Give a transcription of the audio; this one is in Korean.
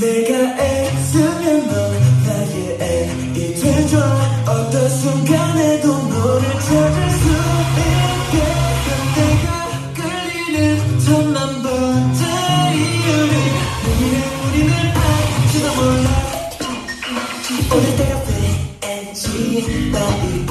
내가 애쓰면 넌 나의 애이 되줘 어떤 순간에도 너를 찾을 수 있게. 내가 끌리는 천만 번째 이유를 내일의 우리는 알지도 몰라. 어릴 때가 왠지 나 이고